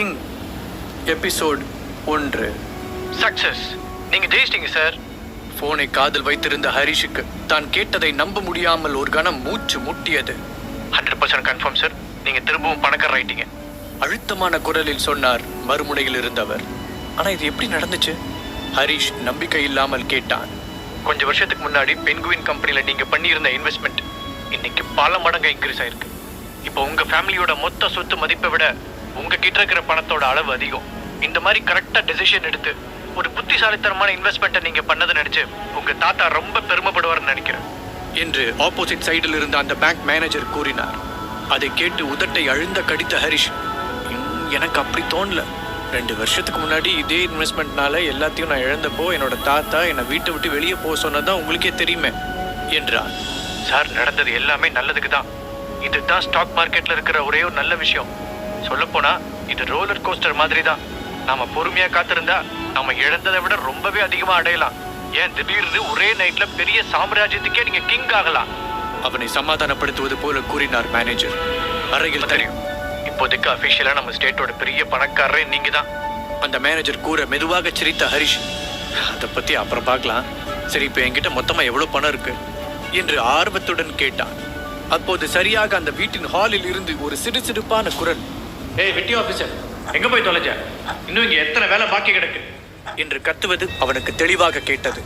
King episode ஒன்று. Success நீங்க ஜெயிச்சிட்டீங்க sir போனை காதில் வைத்திருந்த ஹரிஷுக்கு தான் கேட்டதை நம்ப முடியாமல் ஒரு கணம் மூச்சு முட்டியது. ஹண்ட்ரட் பர்சன்ட் கன்ஃபார்ம் சார் நீங்க திரும்பவும் பணக்காரர் ஆயிட்டீங்க. அழுத்தமான குரலில் சொன்னார் மறுமுனையில் இருந்தவர். ஆனா இது எப்படி நடந்துச்சு? ஹரிஷ் நம்பிக்கை இல்லாமல் கேட்டான். கொஞ்சம் வருஷத்துக்கு முன்னாடி பென்குவின் கம்பெனில நீங்க பண்ணியிருந்த இன்வெஸ்ட்மெண்ட் இன்னைக்கு பல மடங்கு இன்க்ரீஸ் ஆயிருக்கு. இப்போ உங்க ஃபேமிலியோட மொத்த சொத்து மதிப்பை விட உங்க கிட்ட இருக்கிற பணத்தோட அளவு அதிகம். இந்த மாதிரி கரெக்டா டெசிஷன் எடுத்து ஒரு புத்திசாலித்தனமான இன்வெஸ்ட்மெண்ட்டை நீங்க பண்ணதை நினைச்சு உங்க தாத்தா ரொம்ப பெருமைப்படுவார்னு நினைக்கிறேன். என்று ஆப்போசிட் சைடில் இருந்த அந்த பேங்க் மேனேஜர் கூறினார். அதை கேட்டு உதட்டை அழுந்த கடித்த ஹரிஷ் "ம், எனக்கு அப்படி தோணல. ரெண்டு வருஷத்துக்கு முன்னாடி இதே இன்வெஸ்ட்மெண்ட்னால எல்லாத்தையும் நான் இழந்தப்போ என்னோட தாத்தா என்னை வீட்டை விட்டு வெளியே போக சொன்னதான் உங்களுக்கே தெரியுமே என்றார். சார் நடந்தது எல்லாமே நல்லதுக்கு தான். இதுதான் ஸ்டாக் மார்க்கெட்ல இருக்கிற ஒரே ஒரு நல்ல விஷயம். சொல்லப்போனா இது ரோலர் கோஸ்டர் மாதிரி தான் நாம பொறுமையா காத்திருந்தா நாம இழந்ததை விட ரொம்பவே அதிகமா அடையலாம். ஏன் திடீர்னு ஒரே நைட்ல பெரிய சாம்ராஜ்யத்துக்கே நீங்க கிங் ஆகலாம். அவனை சமாதானப்படுத்துவது போல கூறினார் மேனேஜர் அறையில் தெரியும் இப்போதைக்கு அபிஷியலா நம்ம ஸ்டேட்டோட பெரிய பணக்காரரே நீங்க தான் அந்த மேனேஜர் கூற மெதுவாக சிரித்த ஹரிஷ் அதை பத்தி அப்புறம் பார்க்கலாம். சரி இப்போ என்கிட்ட மொத்தமா எவ்வளவு பணம் இருக்கு? என்று ஆர்வத்துடன் கேட்டான். அப்போது சரியாக அந்த வீட்டின் ஹாலில் இருந்து ஒரு சிடுசிடுப்பான குரல் ஏய் வெட்டி ஆபீசர் எங்க போய் தொலைஞ்ச? இன்னும் இங்க எத்தனை வேலை பாக்கி கிடக்கு? என்று கத்துவது அவனுக்கு தெளிவாக கேட்டது.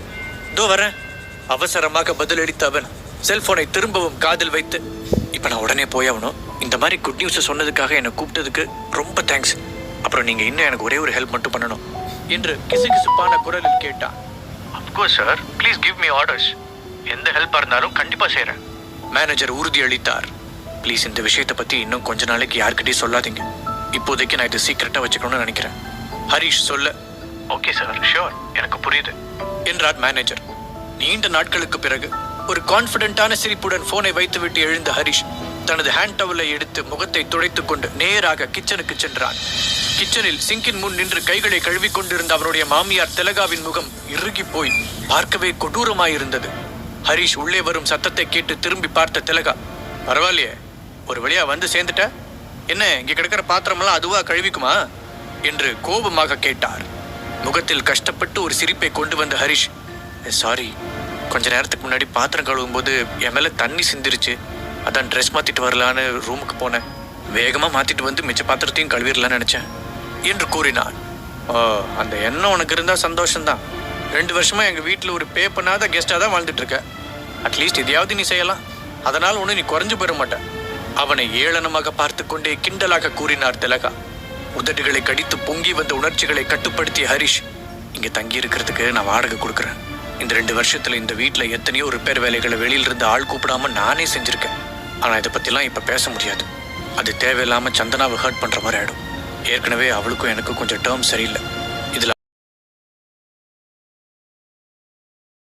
இதோ வரேன். அவசரமாக பதிலளித்த அவன் செல்போனை திரும்பவும் காதில் வைத்து இப்ப நான் உடனே போயாகணும் இந்த மாதிரி குட் நியூஸ் சொன்னதுக்காக என்னை கூப்பிட்டதுக்கு ரொம்ப தேங்க்ஸ் அப்புறம் நீங்க இன்னும் எனக்கு ஒரே ஒரு ஹெல்ப் மட்டும் பண்ணணும். என்று கிசுகிசுப்பான குரலில் கேட்டான். Of course sir please give me orders எந்த ஹெல்ப்பா இருந்தாலும் கண்டிப்பா செய்றேன். மேனேஜர் உறுதியளித்தார். ப்ளீஸ் இந்த விஷயத்தை பத்தி இன்னும் கொஞ்ச நாளைக்கு யார்கிட்டயும் சொல்லாதீங்க. இப்போதைக்கு நான் இதை சீக்கிரட்டா வச்சுக்கணும்னு நினைக்கிறேன். ஹரிஷ் சொல்ல. ஓகே சார் ஷியோர் எனக்கு புரியுது. என்றார் மேனேஜர் நீண்ட நாட்களுக்கு பிறகு ஒரு கான்பிடென்ட்டான சிரிப்புடன் போனை வைத்துவிட்டு எழுந்த ஹரிஷ் தனது ஹேண்ட் டவலை எடுத்து முகத்தை துடைத்துக் கொண்டு நேராக கிச்சனுக்கு சென்றான். கிச்சனில் சிங்கின் முன் நின்று கைகளை கழுவிக் கொண்டிருந்த அவருடைய மாமியார் திலகாவின் முகம் இறுகி போய் பார்க்கவே கொடூரமாயிருந்தது. ஹரிஷ் உள்ளே வரும் சத்தத்தை கேட்டு திரும்பி பார்த்த திலகா பரவாயில்லையே ஒரு வழியா வந்து சேர்ந்துட்ட? என்ன இங்கே கிடக்கிற பாத்திரமெல்லாம் அதுவா கழுவிக்குமா? என்று கோபமாக கேட்டார். முகத்தில் கஷ்டப்பட்டு ஒரு சிரிப்பை கொண்டு வந்த ஹரிஷ் சாரி கொஞ்ச நேரத்துக்கு முன்னாடி பாத்திரம் கழுவும் போது என் மேல தண்ணி சிந்திருச்சு. அதான் ட்ரெஸ் மாத்திட்டு வரலான்னு ரூமுக்கு போனேன். வேகமா மாத்திட்டு வந்து மிச்ச பாத்திரத்தையும் கழுவிடலான்னு நினைச்சேன் என்று கூறினான் ஓ அந்த எண்ணம் உனக்கு இருந்தா சந்தோஷம்தான். ரெண்டு வருஷமா எங்க வீட்டில் ஒரு பே பண்ணாத கெஸ்ட்டாக தான் வாழ்ந்துட்டு இருக்க. அட்லீஸ்ட் எதையாவது நீ செய்யலாம். அதனால் ஒன்று நீ குறைஞ்சு போயிட மாட்டேன் அவனை ஏளனமாக பார்த்து கொண்டே கிண்டலாக கூறினார் திலகா. உதடுகளை கடித்து பொங்கி வந்த உணர்ச்சிகளை கட்டுப்படுத்திய ஹரிஷ் இங்க தங்கி இருக்கிறதுக்கு நான் வாடகை கொடுக்குறேன். இந்த ரெண்டு வருஷத்துல இந்த வீட்டில் எத்தனையோ ரிப்பேர் வேலைகளை வெளியில இருந்து ஆள் கூப்பிடாம நானே செஞ்சிருக்கேன். ஆனா இதை பத்திலாம் இப்ப பேச முடியாது. அது தேவையில்லாம சந்தனாவை ஹர்ட் பண்ற மாதிரி ஆயிடும். ஏற்கனவே அவளுக்கும் எனக்கும் கொஞ்சம் டேர்ம் சரியில்லை.